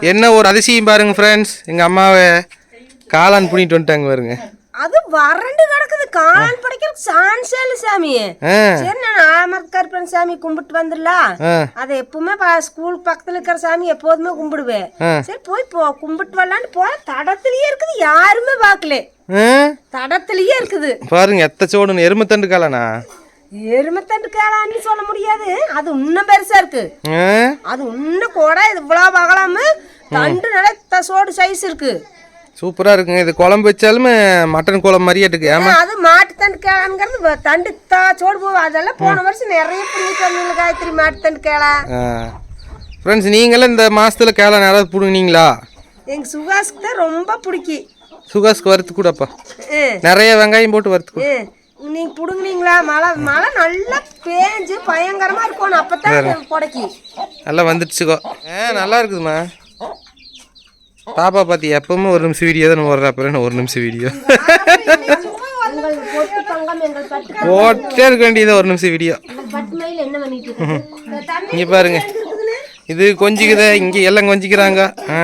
என்ன ஒரு அதிசயம் பாருங்க ஃப்ரெண்ட்ஸ் எங்கள் அம்மாவை காளான் புனிட்டு வந்துட்டாங்க பாருங்க. அது வறண்டு கிடக்குது. காளான் படைக்கிறதுக்கு சான்ஸே இல்லை சாமி. சரி நான் ஆமர் கருப்பன் சாமி கும்பிட்டு வந்துடலாம் அதை எப்பவுமே ப- ஸ்கூல் பக்கத்துல இருக்கிற சாமி எப்போதுமே கும்பிடுவேன். சரி போய் போ கும்பிட்டு வரலான்னு போன தடத்துலயே இருக்குது யாருமே பார்க்கல. தடத்துலயே இருக்குது. பாருங்க எத்த சோடுன்னு எருமத்தண்டு காளானா? எருமத்தண்டு கேளான்னு சொல்ல முடியாது. அது இன்னும் பெருசா இருக்கு. அது இன்னும் கூட இது இவ்வளவு பகலாம தண்டு நல்ல தசோடு சைஸ் இருக்கு. சூப்பராக இருக்குங்க. இது குழம்பு வச்சாலுமே மட்டன் குழம்பு மாதிரியே இருக்கு. ஆமா அது மாட்டு தண்டு கேளாங்கிறது தண்டு தா சோடு போகும் அதெல்லாம் போன வருஷம் நிறைய பிடிங்கிட்டு வந்தீங்க காயத்ரி மாட்டு தண்டு கேளா ஃப்ரெண்ட்ஸ் நீங்களும் இந்த மாசத்துல காளான் யாராவது பிடுங்கினீங்களா? எங்க சுகாஸுக்கு தான் ரொம்ப பிடிக்கி. சுகாஸ்க்கு வறுத்து கூடப்பா. நிறைய வெங்காயம் போட்டு வறுத்து நீங்க புடுங்குனீங்களா? மழை மழை நல்லா பேஞ்சு பயங்கரமா இருக்கணும் அப்பதான் புடைக்கி. நல்லா வந்துடுச்சுக்கோ ஆ நல்லா இருக்குதுமா பாப்பா பார்த்தி எப்பவுமே ஒரு நிமிஷம் வீடியோ தான் வர்ற. அப்புறம் ஒரு நிமிஷம் வீடியோ? பொட்டு இருக்க வேண்டியது ஒரு நிமிஷம் வீடியோ. இங்கே பாருங்க. இது கொஞ்சிக்குதே இங்கே எல்லாம் கொஞ்சிக்கிறாங்க. ஆ.